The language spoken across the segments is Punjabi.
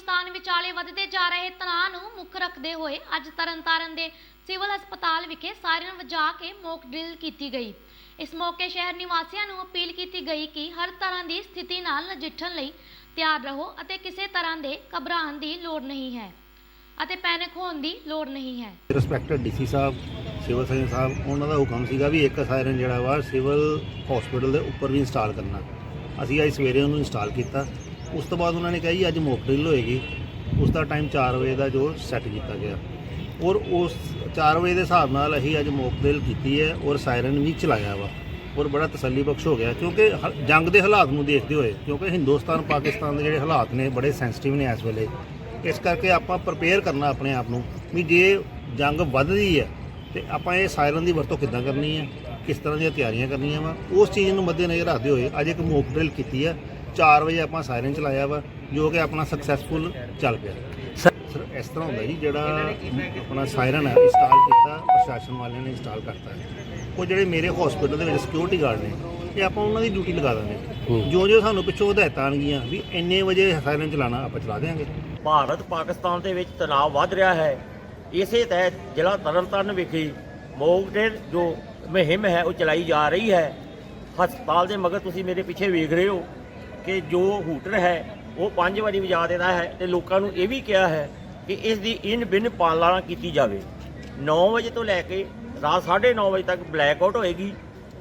ਪਾਕਿਸਤਾਨ ਵਿਚਾਲੇ ਵੱਧਦੇ ਜਾ ਰਹੇ ਤਣਾਅ ਨੂੰ ਮੁੱਖ ਰੱਖਦੇ ਹੋਏ ਅੱਜ ਤਰਨਤਾਰਨ ਦੇ ਸਿਵਲ ਹਸਪਤਾਲ ਵਿਖੇ ਸਾਇਰਨ ਵਜਾ ਕੇ ਮੌਕ ਡਰਿਲ ਕੀਤੀ ਗਈ। ਇਸ ਮੌਕੇ ਸ਼ਹਿਰ ਨਿਵਾਸੀਆਂ ਨੂੰ ਅਪੀਲ ਕੀਤੀ ਗਈ ਕਿ ਹਰ ਤਰ੍ਹਾਂ ਦੀ ਸਥਿਤੀ ਨਾਲ ਨਜਿੱਠਣ ਲਈ ਤਿਆਰ ਰਹੋ ਅਤੇ ਕਿਸੇ ਤਰ੍ਹਾਂ ਦੇ ਘਬਰਾਉਣ ਦੀ ਲੋੜ ਨਹੀਂ ਹੈ ਅਤੇ ਪੈਨਿਕ ਹੋਣ ਦੀ ਲੋੜ ਨਹੀਂ ਹੈ। ਰਿਸਪੈਕਟਡ ਡੀਸੀ ਸਾਹਿਬ, ਸਿਵਲ ਸਰਜਨ ਸਾਹਿਬ, ਉਹਨਾਂ ਦਾ ਹੁਕਮ ਸੀਗਾ ਵੀ ਇੱਕ ਸਾਇਰਨ ਜਿਹੜਾ ਵਾ ਸਿਵਲ ਹਸਪੀਟਲ ਦੇ ਉੱਪਰ ਵੀ ਇੰਸਟਾਲ ਕਰਨਾ। ਅਸੀਂ ਅੱਜ ਸਵੇਰੇ ਉਹਨੂੰ ਇੰਸਟਾਲ ਕੀਤਾ। ਉਸ ਤੋਂ ਬਾਅਦ ਉਹਨਾਂ ਨੇ ਕਿਹਾ ਜੀ, ਅੱਜ ਮੌਕ ਡਰਿਲ ਹੋਏਗੀ। ਉਸ ਦਾ ਟਾਈਮ 4 ਵਜੇ ਦਾ ਜੋ ਸੈੱਟ ਕੀਤਾ ਗਿਆ। ਔਰ ਉਸ 4 ਵਜੇ ਦੇ ਹਿਸਾਬ ਨਾਲ ਅਸੀਂ ਅੱਜ ਮੌਕ ਡਰਿਲ ਕੀਤੀ ਹੈ ਔਰ ਸਾਇਰਨ ਵੀ ਚਲਾਇਆ ਵਾ। ਔਰ ਬੜਾ ਤਸੱਲੀ ਬਖਸ਼ ਹੋ ਗਿਆ। ਕਿਉਂਕਿ ਹ- ਜੰਗ ਦੇ ਹਾਲਾਤ ਨੂੰ ਦੇਖਦੇ ਹੋਏ, ਕਿਉਂਕਿ ਹਿੰਦੁਸਤਾਨ, ਪਾਕਿਸਤਾਨ ਦੇ ਜਿਹੜੇ ਹਾਲਾਤ ਨੇ, ਬੜੇ ਸੈਂਸਿਟਿਵ ਨੇ ਇਸ ਵੇਲੇ। ਇਸ ਕਰਕੇ ਆਪਾਂ ਪ੍ਰਪੇਅਰ ਕਰਨਾ ਆਪਣੇ ਆਪ ਨੂੰ ਵੀ ਜੇ ਜੰਗ ਵੱਧਦੀ ਹੈ, ਤੇ ਆਪਾਂ ਇਹ ਸਾਇਰਨ ਦੀ ਵਰਤੋਂ ਕਿੱਦਾਂ ਕਰਨੀ ਹੈ? ਕਿਸ ਤਰ੍ਹਾਂ ਦੀਆਂ ਤਿਆਰੀਆਂ ਕਰਨੀਆਂ ਵਾ? ਉਸ ਚੀਜ਼ ਨੂੰ ਮੱਦੇਨਜ਼ਰ ਰੱਖਦੇ ਹੋਏ ਅੱਜ ਇੱਕ ਮੌਕ ਡਰਿਲ ਕੀਤੀ ਹੈ 4 ਵਜੇ ਆਪਾਂ ਸਾਇਰਨ ਚਲਾਇਆ ਵਾ ਜੋ ਕਿ ਆਪਣਾ ਸਕਸੈਸਫੁਲ ਚੱਲ ਪਿਆ। ਸਰ ਇਸ ਤਰ੍ਹਾਂ ਹੁੰਦਾ ਜੀ ਜਿਹੜਾ ਆਪਣਾ ਸਾਇਰਨ ਹੈ ਇੰਸਟਾਲ ਕੀਤਾ ਪ੍ਰਸ਼ਾਸਨ ਵਾਲਿਆਂ ਨੇ ਇੰਸਟਾਲ ਕਰਤਾ। ਉਹ ਜਿਹੜੇ ਮੇਰੇ ਹਸਪੀਟਲ ਦੇ ਵਿੱਚ ਸਿਕਿਉਰਿਟੀ ਗਾਰਡ ਨੇ ਇਹ ਆਪਾਂ ਉਹਨਾਂ ਦੀ ਡਿਊਟੀ ਲਗਾ ਦਿੰਦੇ ਜੋ ਜੋ ਸਾਨੂੰ ਪਿੱਛੋਂ ਹਦਾਇਤਾਂ ਆਣਗੀਆਂ ਵੀ ਇੰਨੇ ਵਜੇ ਸਾਇਰਨ ਚਲਾਣਾ ਆਪਾਂ ਚਲਾ ਦੇਵਾਂਗੇ ਭਾਰਤ ਪਾਕਿਸਤਾਨ ਦੇ ਵਿੱਚ ਤਣਾਅ ਵੱਧ ਰਿਹਾ ਹੈ। ਇਸੇ ਤਹਿਤ ਜ਼ਿਲ੍ਹਾ ਤਰਨਤਾਰਨ ਵਿਖੇ ਮੋਕਟੇਲ ਜੋ ਮੁਹਿੰਮ ਹੈ, ਉਹ ਚਲਾਈ ਜਾ ਰਹੀ ਹੈ। ਹਸਪਤਾਲ ਦੇ ਮਗਰ ਤੁਸੀਂ ਮੇਰੇ ਪਿੱਛੇ ਵੇਖ ਰਹੇ ਹੋ ਕਿ ਜੋ ਹੂਟਰ ਹੈ, ਉਹ ਪੰਜ ਵਾਰੀ ਵਜਾ ਦਿੰਦਾ ਹੈ ਤੇ ਲੋਕਾਂ ਨੂੰ ਇਹ ਵੀ ਕਿਹਾ ਹੈ ਕਿ ਇਸ ਦੀ ਇਨ ਬਿਨ ਪਾਲਣਾ ਕੀਤੀ ਜਾਵੇ। 9 ਵਜੇ ਤੋਂ ਲੈ ਕੇ ਰਾਤ 9:30 ਵਜੇ ਤੱਕ ਬਲੈਕ ਆਊਟ ਹੋਏਗੀ।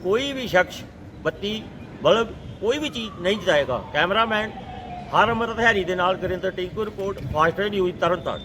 ਕੋਈ ਵੀ ਸ਼ਖਸ, ਬੱਤੀ, ਬਲਬ, ਕੋਈ ਵੀ ਚੀਜ਼ ਨਹੀਂ ਜਲਾਏਗਾ ਕੈਮਰਾਮੈਨ ਹਰ ਅਮਰਤ ਹੈਰੀ ਦੇ ਨਾਲ Gurinder Tinku report, fast news Tarn Taran.